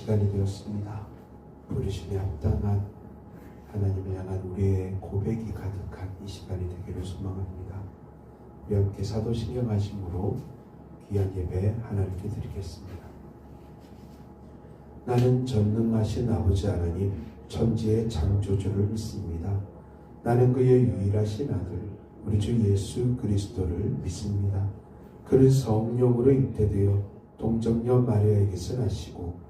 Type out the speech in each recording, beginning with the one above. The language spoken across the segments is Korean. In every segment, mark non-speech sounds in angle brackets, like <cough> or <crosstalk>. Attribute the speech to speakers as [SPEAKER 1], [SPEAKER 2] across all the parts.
[SPEAKER 1] 시간이 되었습니다. 부르심에 합당한 하나님을 향한 우리의 고백이 가득한 이 시간이 되기를 소망합니다. 우리 함께 사도신경 하심으로 귀한 예배 하나님께 드리겠습니다. 나는 전능하신 아버지 하나님 천지의 창조주를 믿습니다. 나는 그의 유일하신 아들 우리 주 예수 그리스도를 믿습니다. 그는 성령으로 잉태되어 동정녀 마리아에게서 나시고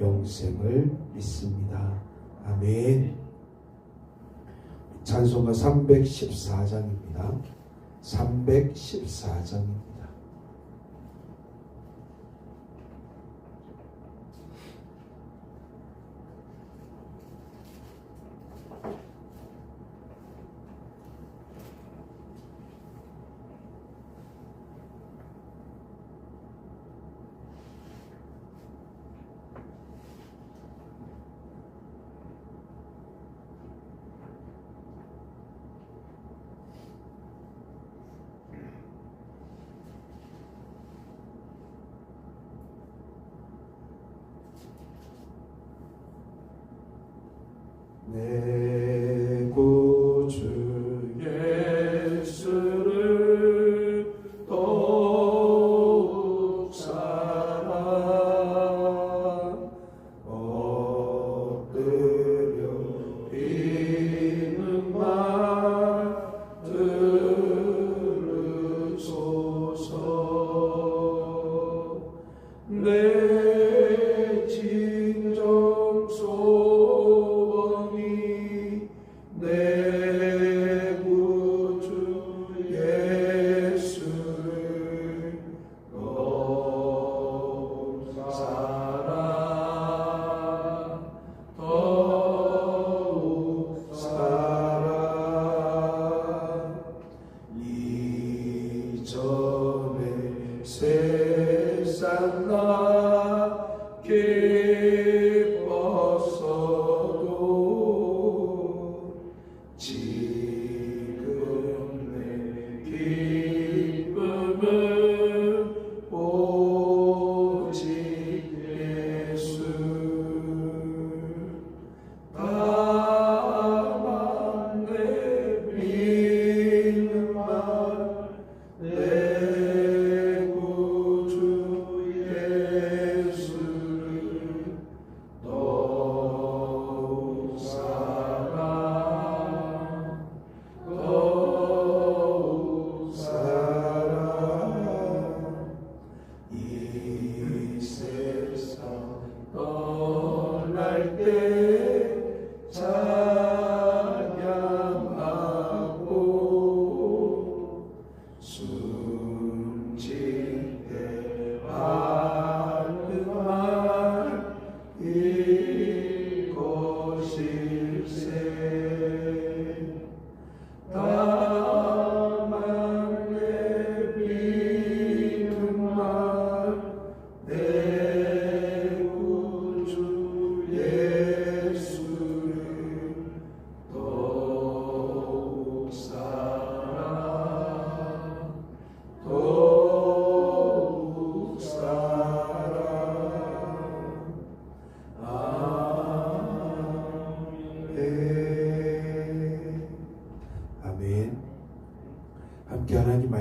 [SPEAKER 1] 영생을 믿습니다. 아멘. 찬송가 314장입니다. 314장입니다. 말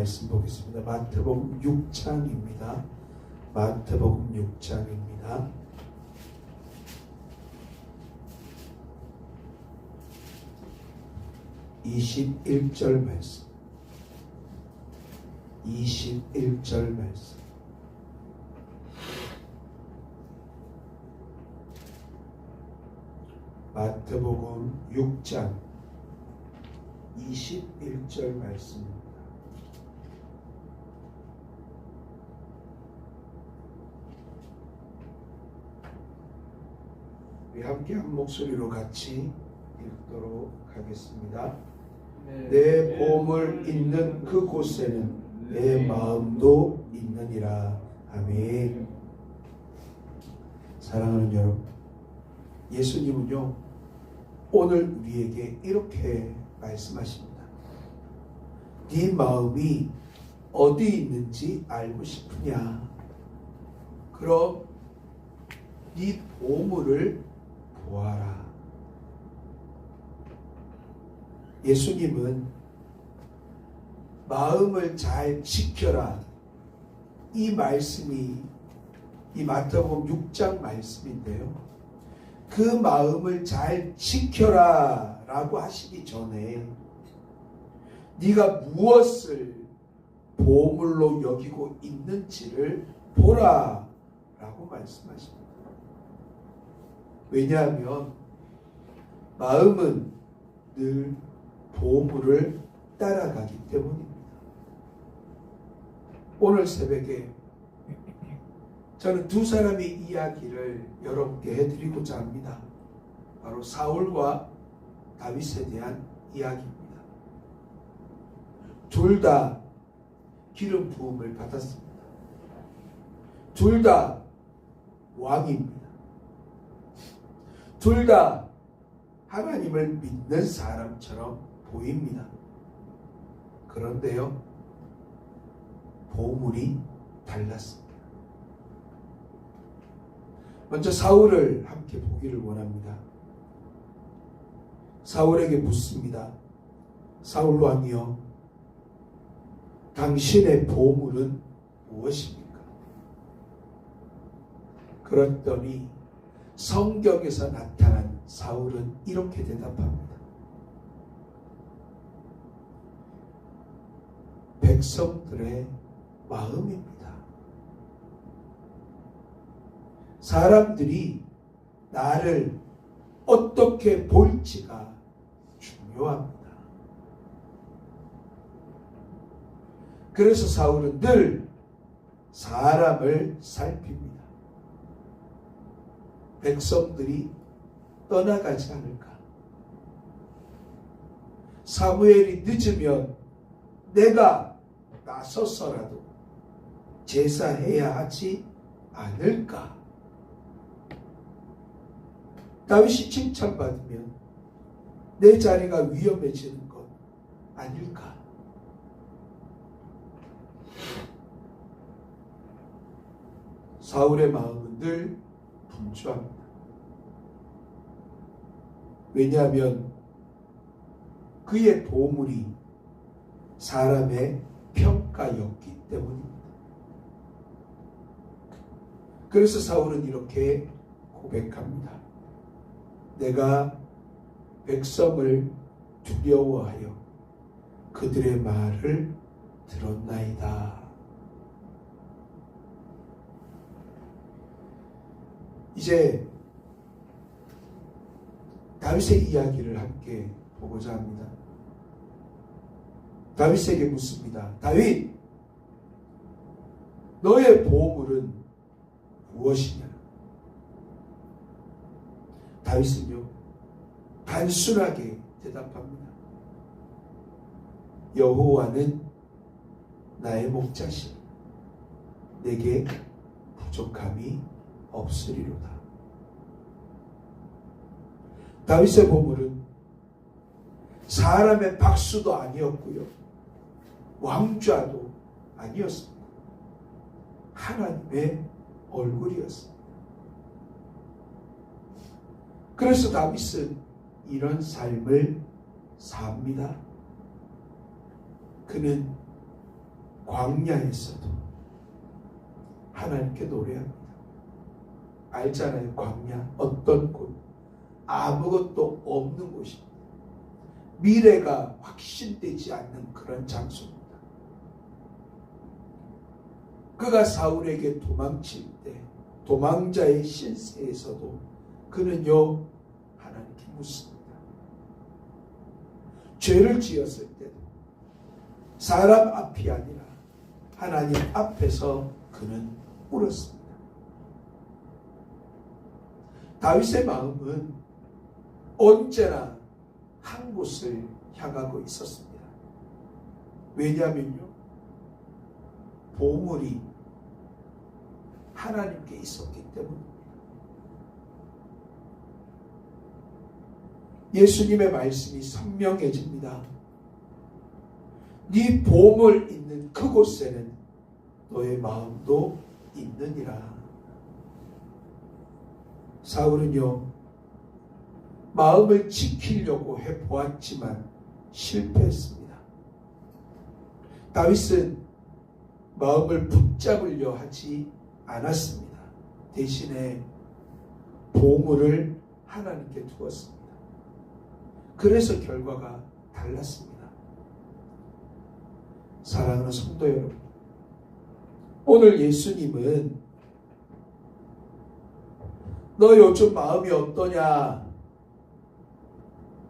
[SPEAKER 1] 말씀 보겠습니다. 마태복음 6장입니다. 마태복음 6장입니다. 21절 말씀. 21절 말씀. 마태복음 6장 21절 말씀입니다. 우리 함께 한 목소리로 같이 읽도록 하겠습니다.
[SPEAKER 2] 네.
[SPEAKER 1] 내 보물 있는 그곳에는 내 마음도 있느니라. 아멘. 사랑하는 여러분, 예수님은요, 오늘 우리에게 이렇게 말씀하십니다. 네 마음이 어디 있는지 알고 싶으냐? 그럼 네 보물을 보아라. 예수님은 마음을 잘 지켜라. 이 말씀이 이 마태복음 6장 말씀인데요. 그 마음을 잘 지켜라 라고 하시기 전에 네가 무엇을 보물로 여기고 있는지를 보라 라고 말씀하십니다. 왜냐하면 마음은 늘 보물을 따라가기 때문입니다. 오늘 새벽에 저는 두 사람의 이야기를 여러분께 해드리고자 합니다. 바로 사울과 다윗에 대한 이야기입니다. 둘 다 기름 부음을 받았습니다. 둘 다 왕입니다. 둘 다 하나님을 믿는 사람처럼 보입니다. 그런데요, 보물이 달랐습니다. 먼저 사울을 함께 보기를 원합니다. 사울에게 묻습니다. 사울 왕이여, 당신의 보물은 무엇입니까? 그랬더니 성경에서 나타난 사울은 이렇게 대답합니다. 백성들의 마음입니다. 사람들이 나를 어떻게 볼지가 중요합니다. 그래서 사울은 늘 사람을 살핍니다. 백성들이 떠나가지 않을까. 사무엘이 늦으면 내가 나서서라도 제사해야 하지 않을까. 다윗이 칭찬받으면 내 자리가 위험해지는 것 아닐까. 사울의 마음은 늘 분주합니다. 왜냐하면 그의 보물이 사람의 평가였기 때문입니다. 그래서 사울은 이렇게 고백합니다. 내가 백성을 두려워하여 그들의 말을 들었나이다. 이제 다윗의 이야기를 함께 보고자 합니다. 다윗에게 묻습니다. 다윗, 너의 보물은 무엇이냐? 다윗은요, 단순하게 대답합니다. 여호와는 나의 목자시, 내게 부족함이 없으리로다. 다윗의 보물은 사람의 박수도 아니었고요. 왕좌도 아니었습니다. 하나님의 얼굴이었습니다. 그래서 다윗은 이런 삶을 삽니다. 그는 광야에서도 하나님께 노래합니다. 알잖아요, 광야. 어떤 곳. 아무것도 없는 곳입니다. 미래가 확신되지 않는 그런 장소입니다. 그가 사울에게 도망칠 때 도망자의 신세에서도 그는요 하나님께 묻습니다. 죄를 지었을 때도 사람 앞이 아니라 하나님 앞에서 그는 울었습니다. 다윗의 마음은 언제나 한 곳을 향하고 있었습니다. 왜냐하면요, 보물이 하나님께 있었기 때문입니다. 예수님의 말씀이 선명해집니다. 네 보물 있는 그곳에는 너의 마음도 있느니라. 사울은요, 마음을 지키려고 해 보았지만 실패했습니다. 다윗은 마음을 붙잡으려 하지 않았습니다. 대신에 보물을 하나님께 두었습니다. 그래서 결과가 달랐습니다. 사랑하는 성도 여러분, 오늘 예수님은 너 요즘 마음이 어떠냐?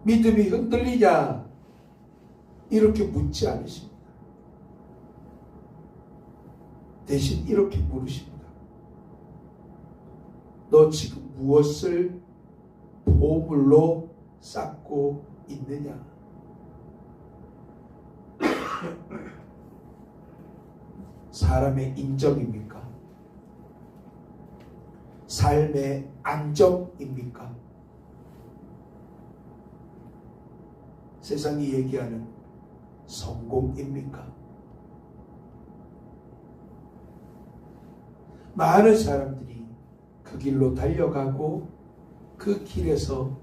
[SPEAKER 1] 믿음이 흔들리냐? 이렇게 묻지 않으십니다. 대신 이렇게 물으십니다. 너 지금 무엇을 보물로 쌓고 있느냐? <clears throat> 사람의 인정입니까? 삶의 안정입니까? 세상이 얘기하는 성공입니까? 많은 사람들이 그 길로 달려가고 그 길에서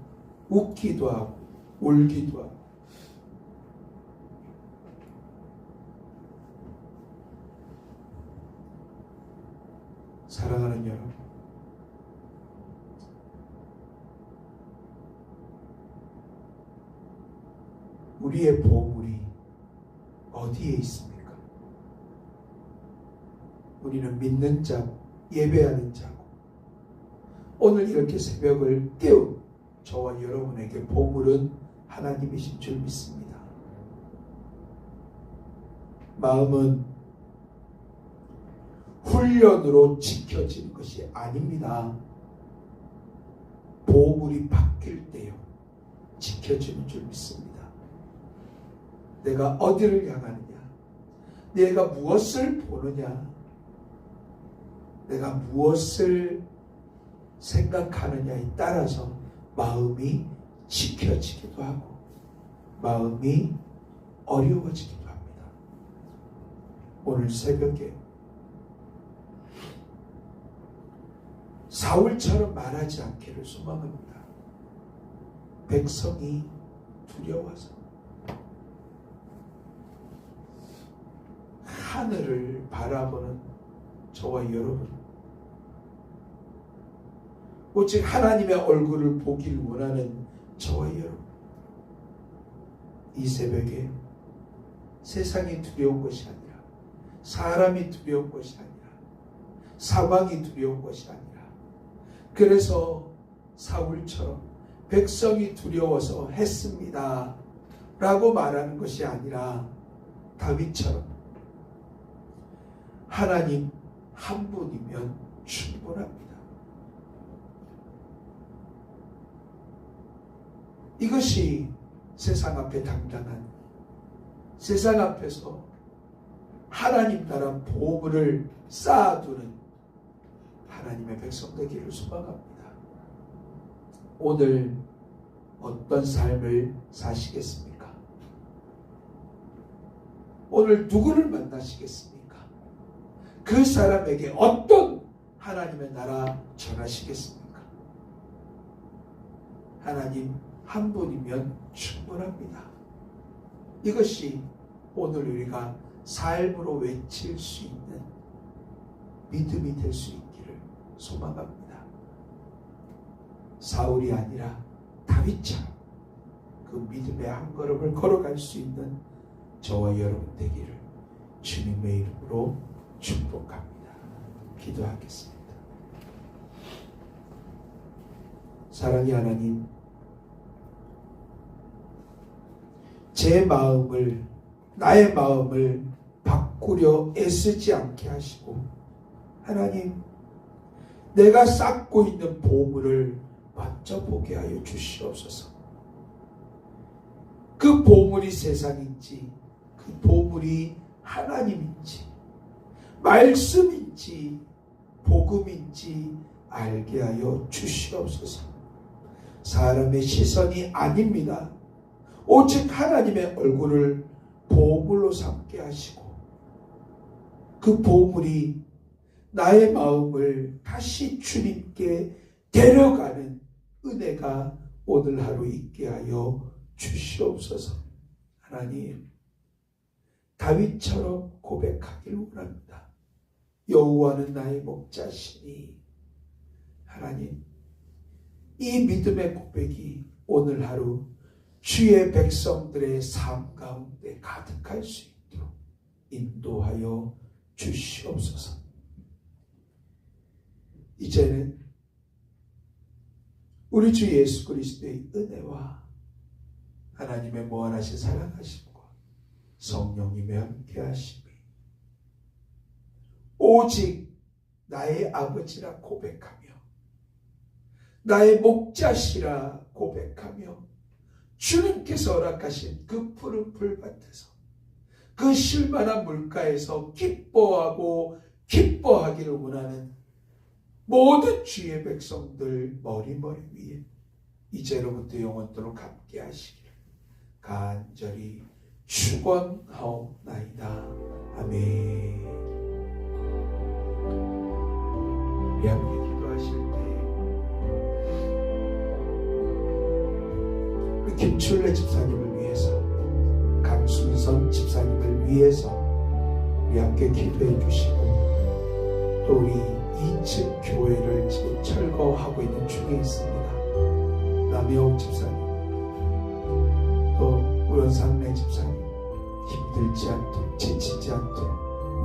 [SPEAKER 1] 웃기도 하고 울기도 하고 사랑하는 여러분 우리의 보물이 어디에 있습니까? 우리는 믿는 자고 예배하는 자고 오늘 이렇게 새벽을 깨운 저와 여러분에게 보물은 하나님이신 줄 믿습니다. 마음은 훈련으로 지켜지는 것이 아닙니다. 보물이 바뀔 때요. 지켜지는 줄 믿습니다. 내가 어디를 향하느냐? 내가 무엇을 보느냐? 내가 무엇을 생각하느냐에 따라서 마음이 지켜지기도 하고 마음이 어려워지기도 합니다. 오늘 새벽에 사울처럼 말하지 않기를 소망합니다. 백성이 두려워서 하늘을 바라보는 저와 여러분. 오직 하나님의 얼굴을 보길 원하는 저와 여러분. 이 새벽에 세상이 두려운 것이 아니라 사람이 두려운 것이 아니라 상황이 두려운 것이 아니라 그래서 사울처럼 백성이 두려워서 했습니다. 라고 말하는 것이 아니라 다윗처럼 하나님 한 분이면 충분합니다. 이것이 세상 앞에 당당한 세상 앞에서 하나님 나라 보물을 쌓아두는 하나님의 백성 되기를 소망합니다. 오늘 어떤 삶을 사시겠습니까? 오늘 누구를 만나시겠습니까? 그 사람에게 어떤 하나님의 나라 전하시겠습니까? 하나님 한 분이면 충분합니다. 이것이 오늘 우리가 삶으로 외칠 수 있는 믿음이 될 수 있기를 소망합니다. 사울이 아니라 다윗처럼 그 믿음의 한 걸음을 걸어갈 수 있는 저와 여러분 되기를 주님의 이름으로 축복합니다. 기도하겠습니다. 사랑의 하나님, 제 마음을, 나의 마음을 바꾸려 애쓰지 않게 하시고, 하나님, 내가 쌓고 있는 보물을 만져보게 하여 주시옵소서. 그 보물이 세상인지, 그 보물이 하나님인지, 말씀인지, 복음인지 알게 하여 주시옵소서. 사람의 시선이 아닙니다. 오직 하나님의 얼굴을 보물로 삼게 하시고, 그 보물이 나의 마음을 다시 주님께 데려가는 은혜가 오늘 하루 있게 하여 주시옵소서. 하나님, 다윗처럼 고백하길 원합니다. 여호와는 나의 목자시니 하나님, 이 믿음의 고백이 오늘 하루 주의 백성들의 삶 가운데 가득할 수 있도록 인도하여 주시옵소서. 이제는 우리 주 예수 그리스도의 은혜와 하나님의 무한하신 사랑하심과 성령님의 함께하심이 오직 나의 아버지라 고백하며 나의 목자시라 고백하며 주님께서 허락하신 그 푸른 풀밭에서 그 실만한 물가에서 기뻐하고 기뻐하기를 원하는 모든 주의 백성들 머리머리 위에 이제로부터 영원토록 함께 하시기를 간절히 축원하옵나이다. 아멘. 우리 함께 기도하실 때 우리 김출래 집사님을 위해서 강순선 집사님을 위해서 우리 함께 기도해 주시고 또 우리 2층 교회를 지금 철거하고 있는 중에 있습니다. 남해옥 집사님, 또 우연상래 집사님 힘들지 않도록 지치지 않도록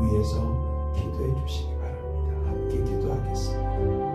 [SPEAKER 1] 위해서 기도해 주시기 a que tu dones.